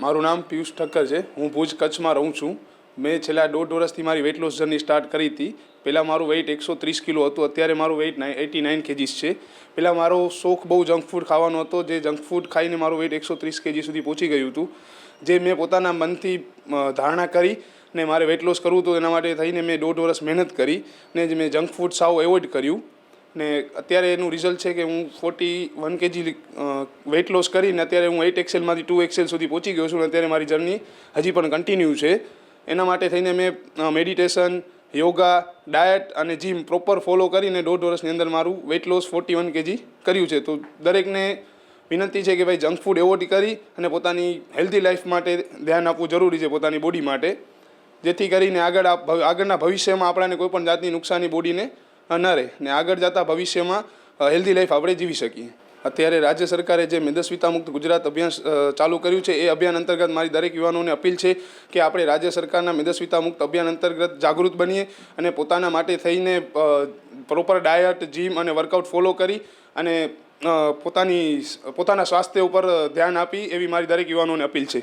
મારું નામ પિયુષ ઠક્કર છે. હું ભુજ કચ્છમાં રહું છું. મેં છેલ્લા દોઢ વર્ષથી મારી વેઇટ લોસ જર્ની સ્ટાર્ટ કરી હતી. પહેલાં મારું વેઇટ એકસો ત્રીસ કિલો હતું. અત્યારે મારું વેઇટ એટી નાઇન કેજીસ છે. પહેલાં મારો શોખ બહુ જંક ફૂડ ખાવાનો હતો. જે જંક ફૂડ ખાઈને મારું વેઇટ એકસો ત્રીસ કેજી સુધી પહોંચી ગયું હતું. જે મેં પોતાના મનથી ધારણા કરી ને મારે વેઇટ લોસ કરવું હતું. એના માટે થઈને મેં દોઢ વર્ષ મહેનત કરી ને જે મેં જંક ફૂડ સાવ એવોઇડ કર્યું. ને અત્યારે એનું રિઝલ્ટ છે કે હું forty one KG weight loss કરીને અત્યારે હું એઇટ એક્સેલમાંથી ટુ એક્સેલ સુધી પહોંચી ગયો છું અને અત્યારે મારી જર્ની હજી પણ કન્ટિન્યુ છે. એના માટે થઈને મેં મેડિટેશન યોગા ડાયટ અને જીમ પ્રોપર ફોલો કરીને દોઢ વર્ષની અંદર મારું weight loss forty one KG કર્યું છે. તો દરેકને વિનંતી છે કે ભાઈ જંક ફૂડ એવોઇડ કરી અને પોતાની હેલ્ધી લાઈફ માટે ધ્યાન આપવું જરૂરી છે, પોતાની બોડી માટે. જેથી કરીને આગળ આગળના ભવિષ્યમાં આપણાને કોઈપણ જાતની નુકસાની બોડીને ન રહે ને આગળ જતા ભવિષ્યમાં હેલ્ધી લાઈફ આપણે જીવી શકીએ. અત્યારે રાજ્ય સરકારે જે મેદસ્વીતા મુક્ત ગુજરાત અભિયાન ચાલુ કર્યું છે, એ અભિયાન અંતર્ગત મારી દરેક યુવાનોને અપીલ છે કે આપણે રાજ્ય સરકારના મેદસ્વીતા મુક્ત અભિયાન અંતર્ગત જાગૃત બનીએ અને પોતાના માટે થઈને પ્રોપર ડાયટ જીમ અને વર્કઆઉટ ફોલો કરી અને પોતાની પોતાના સ્વાસ્થ્ય ઉપર ધ્યાન આપી એવી મારી દરેક યુવાનોને અપીલ છે.